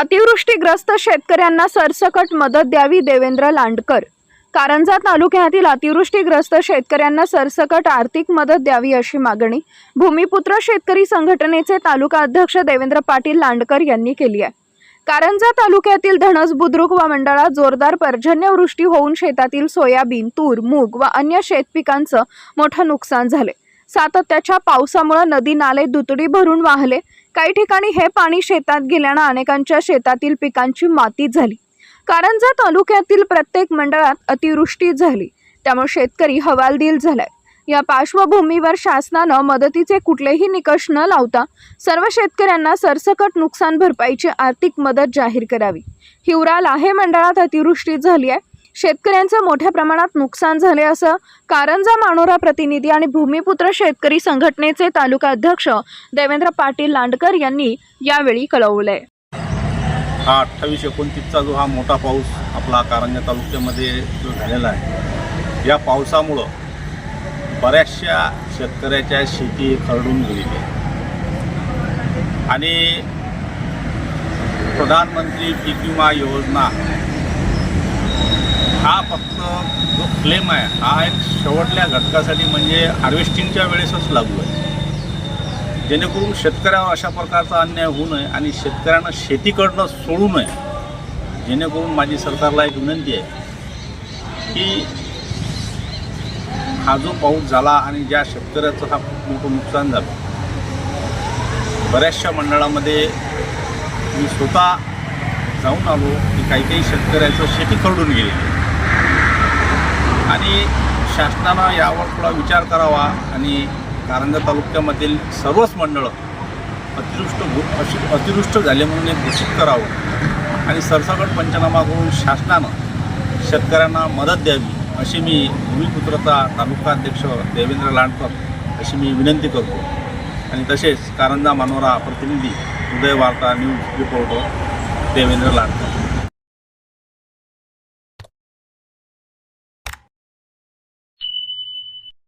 अतिवृष्टीग्रस्त शेतकऱ्यांना सरसकट मदत द्यावी देवेंद्र लांडकर. कारंजा तालुक्यातील अतिवृष्टीग्रस्त शेतकऱ्यांना सरसकट आर्थिक मदत द्यावी अशी मागणी भूमिपुत्र शेतकरी संघटनेचे तालुका अध्यक्ष देवेंद्र पाटील लांडकर यांनी केली आहे. कारंजा तालुक्यातील धनस बुद्रुक व मंडळात जोरदार पर्जन्यवृष्टी होऊन शेतातील सोयाबीन तूर मूग व अन्य शेतपिकांचं मोठं नुकसान झाले. सातत्याच्या पावसामुळे नदी नाले दुतडी भरून वाहले. काही ठिकाणी हे पाणी शेतात गेल्यानं अनेकांच्या शेतातील पिकांची माती झाली. कारंजा तालुक्यातील प्रत्येक मंडळात अतिवृष्टी झाली. त्यामुळे शेतकरी हवालदिल झालाय. या पार्श्वभूमीवर शासनानं मदतीचे कुठलेही निकष न लावता सर्व शेतकऱ्यांना सरसकट नुकसान भरपाईची आर्थिक मदत जाहीर करावी. हिवरा लाहे मंडळात अतिवृष्टी झाली आहे. शेतकऱ्यांचं मोठ्या प्रमाणात नुकसान झाले असं कारंजा मानोरा प्रतिनिधी आणि भूमिपुत्र शेतकरी संघटनेचे तालुका अध्यक्ष देवेंद्र पाटील लांडकर यांनी यावेळी कळवले हा अठ्ठावीस एकोणतीसचा जो हा मोठा पाऊस आपला कारंजा तालुक्यामध्ये जो झालेला आहे या पावसामुळं बऱ्याचशा शेतकऱ्याच्या शेती खरडून गेलेली आहे. आणि प्रधानमंत्री पीक विमा योजना हा फक्त जो क्लेम आहे हा एक शेवटल्या घटकासाठी म्हणजे हार्वेस्टिंगच्या वेळेसच लागू आहे. जेणेकरून शेतकऱ्यावर अशा प्रकारचा अन्याय होऊ नये आणि शेतकऱ्यांना शेतीकडनं सोडू नये. जेणेकरून माझी सरकारला एक विनंती आहे की हा जो पाऊस झाला आणि ज्या शेतकऱ्याचं हा खूप मोठं नुकसान झालं बऱ्याचशा मंडळामध्ये मी स्वतः जाऊन आलो की काही काही शेतकऱ्याचं शेती खरडून गेलेली की शासनानं यावर थोडा विचार करावा आणि कारंजा तालुक्यामधील सर्वच मंडळं अतिवृष्ट हो- अशी अतिवृष्ट झाले म्हणून एक घोषित करावं आणि सरसकट पंचनामा करून शासनानं शेतकऱ्यांना मदत द्यावी अशी मी भूमिपुत्रता तालुका अध्यक्ष देवेंद्र लांडकर अशी मी विनंती करतो. आणि तसेच कारंजा मानोरा प्रतिनिधी उदय वार्ता न्यूज रिपोर्टर देवेंद्र लांडकर.